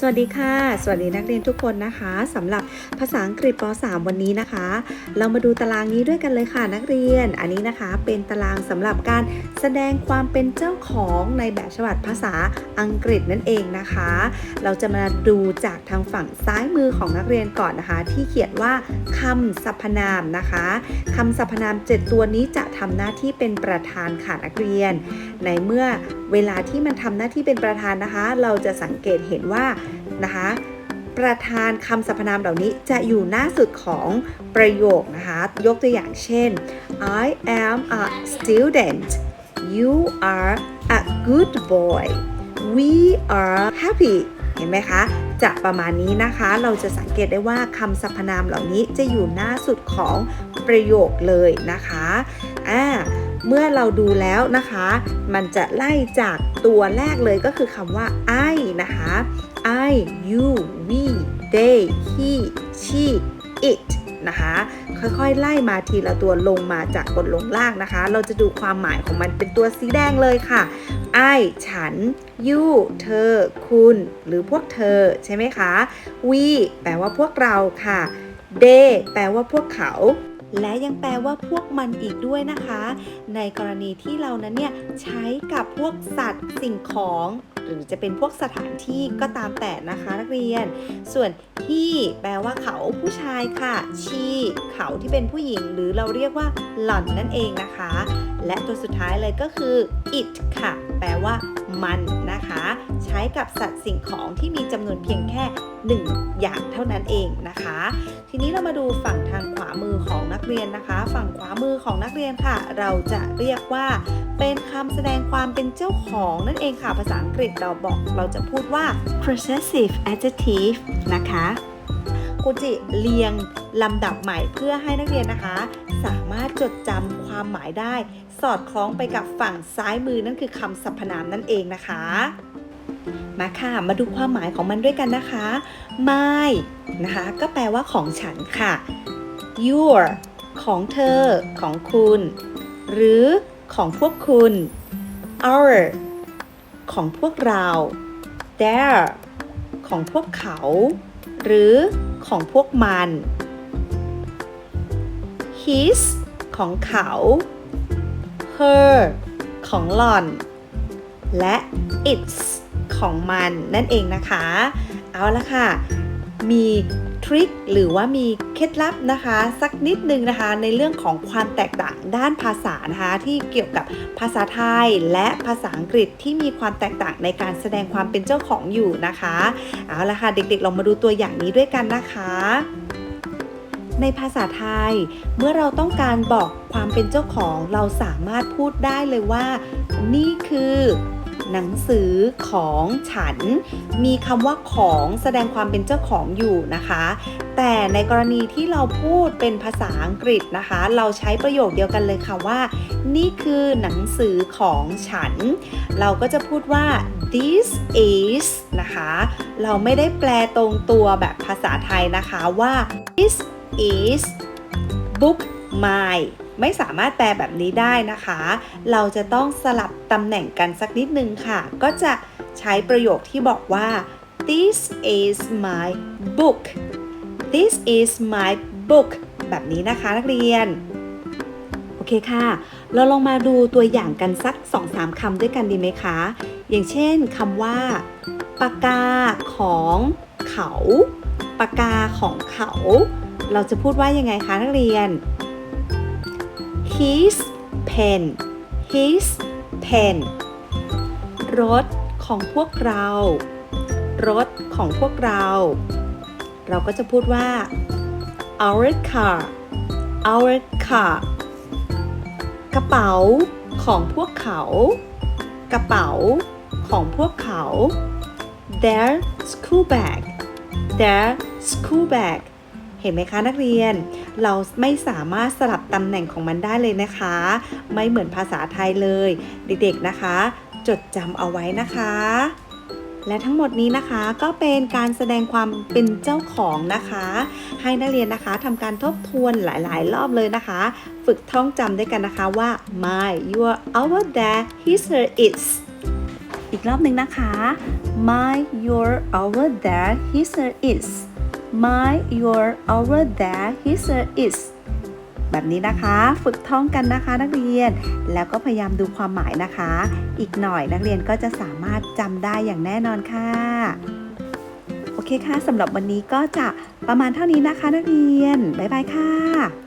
สวัสดีค่ะ สวัสดีนักเรียนทุกคนนะคะสำหรับภาษาอังกฤษป .3 วันนี้นะคะ เรามาดูตารางนี้ด้วยกันเลยค่ะนักเรียน อันนี้นะคะเป็นตารางสำหรับการแสดงความเป็นเจ้าของในแบบฉบับภาษาอังกฤษนั่นเองนะคะ เราจะมาดูจากทางฝั่งซ้ายมือของนักเรียนก่อนนะคะ ที่เขียนว่าคำสรรพนามนะคะคำสรรพนาม 7 ตัวนี้จะทำหน้าที่เป็นประธานค่ะนักเรียนในเมื่อเวลาที่มันทำหน้าที่เป็นประธานนะคะ เราจะสังเกตเห็นว่านะคะประธานคำสรรพนามเหล่านี้จะอยู่หน้าสุดของประโยคนะคะ ยกตัวอย่างเช่น I am a student you are a good boy we are happy เห็นไหมคะ จะประมาณนี้นะคะ เราจะสังเกตได้ว่าคำสรรพนามเหล่านี้จะอยู่หน้าสุดของประโยคเลยนะคะ เมื่อเราดูแล้วนะคะ มันจะไล่จากตัวแรกเลยก็คือคำว่า I นะคะ I you we they he she it นะคะ ค่อยๆ ไล่มาทีละตัวลงมาจากบนลงล่างนะคะ เราจะดูความหมายของมันเป็นตัวสีแดงเลยค่ะ I ฉัน you เธอ คุณ หรือพวกเธอ ใช่ไหมคะ we แปลว่าพวกเราค่ะ they แปลว่าพวกเขา และยังแปลว่าพวกมันอีกด้วยนะคะ ในกรณีที่เรานั้นเนี่ยใช้กับพวกสัตว์สิ่งของ หรือจะเป็นพวกสถานที่ก็ตามแต่นะคะนักเรียน ส่วนที่แปลว่าเขาผู้ชายค่ะ ชีเขาที่เป็นผู้หญิง หรือเราเรียกว่าหล่อนนั่นเองนะคะ และตัวสุดท้ายเลยก็คือ it ค่ะ แปลว่ามันนะคะ ใช้กับสัตว์สิ่งของที่มีจำนวนเพียงแค่หนึ่งอย่างเท่านั้นเองนะคะ ทีนี้เรามาดูฝั่งทางขวา เรียนนะคะ ฝั่งขวามือของนักเรียนค่ะ เราจะเรียกว่าเป็นคำแสดงความเป็นเจ้าของนั่นเองค่ะ ภาษาอังกฤษเราบอกเราจะพูดว่า possessive adjective นะคะกูจิเรียงลำดับใหม่เพื่อให้นักเรียนนะคะ สามารถจดจำความหมายได้ สอดคล้องไปกับฝั่งซ้ายมือนั่นคือคำสรรพนามนั่นเองนะคะ มาค่ะ มาดูความหมายของมันด้วยกันนะคะ my นะคะ ก็แปลว่าของฉันค่ะ your ของเธอ ของคุณ หรือของพวกคุณ our ของพวกเรา their ของพวกเขา หรือของพวกมัน his ของเขา her ของหล่อน และ its ของมันนั่นเองนะคะ เอาละค่ะ มี ทริคหรือว่ามีเคล็ดลับนะคะ สักนิดนึงนะคะ ในเรื่องของความแตกต่างด้านภาษานะคะที่เกี่ยวกับภาษาไทยและภาษาอังกฤษที่มีความแตกต่างในการแสดงความเป็นเจ้าของอยู่นะคะเอาละค่ะเด็กๆลองมาดูตัวอย่างนี้ด้วยกันนะคะในภาษาไทย เมื่อเราต้องการบอกความเป็นเจ้าของ เราสามารถพูดได้เลยว่า นี่คือ หนังสือของฉัน มีคำว่าของแสดงความเป็นเจ้าของอยู่นะคะ แต่ในกรณีที่เราพูดเป็นภาษาอังกฤษนะคะ เราใช้ประโยคเดียวกันเลยค่ะว่า นี่คือหนังสือของฉัน เราก็จะพูดว่า this is นะคะ เราไม่ได้แปลตรงตัวแบบภาษาไทยนะคะว่า this is book my ไม่สามารถแปลแบบนี้ได้นะคะ เราจะต้องสลับตำแหน่งกันสักนิดนึงค่ะ ก็จะใช้ประโยคที่บอกว่า this is my book this is my book แบบนี้นะคะนักเรียน โอเคค่ะ เราลองมาดูตัวอย่างกันสัก 2-3คำด้วยกันดีไหมคะ อย่างเช่นคำว่าปากกาของเขาปากกาของเขา เราจะพูดว่ายังไงคะนักเรียน his pen his pen รถของพวกเรา รถของพวกเรา เราก็จะพูดว่า our car our car กระเป๋าของพวกเขา กระเป๋าของพวกเขา their school bag their school bag เห็นไหมคะนักเรียน เราไม่สามารถสลับตำแหน่งของมันได้เลยนะคะ ไม่เหมือนภาษาไทยเลย เด็กๆนะคะ จดจำเอาไว้นะคะและทั้งหมดนี้นะคะก็เป็นการแสดงความเป็นเจ้าของนะคะ ให้นักเรียนนะคะทำการทบทวนหลาย ๆ รอบเลยนะคะ ฝึกท่องจำด้วยกันนะคะว่า my your our their his her is อีกรอบหนึ่งนะคะ my your over there his her is my your over there his her is แบบนี้นะคะฝึกท่องกันนะคะนักเรียนแล้วก็พยายามดูความหมายนะคะ อีกหน่อยนักเรียนก็จะสามารถจำได้อย่างแน่นอนค่ะโอเคค่ะสำหรับวันนี้ก็จะประมาณเท่านี้นะคะนักเรียน บ๊ายบายค่ะ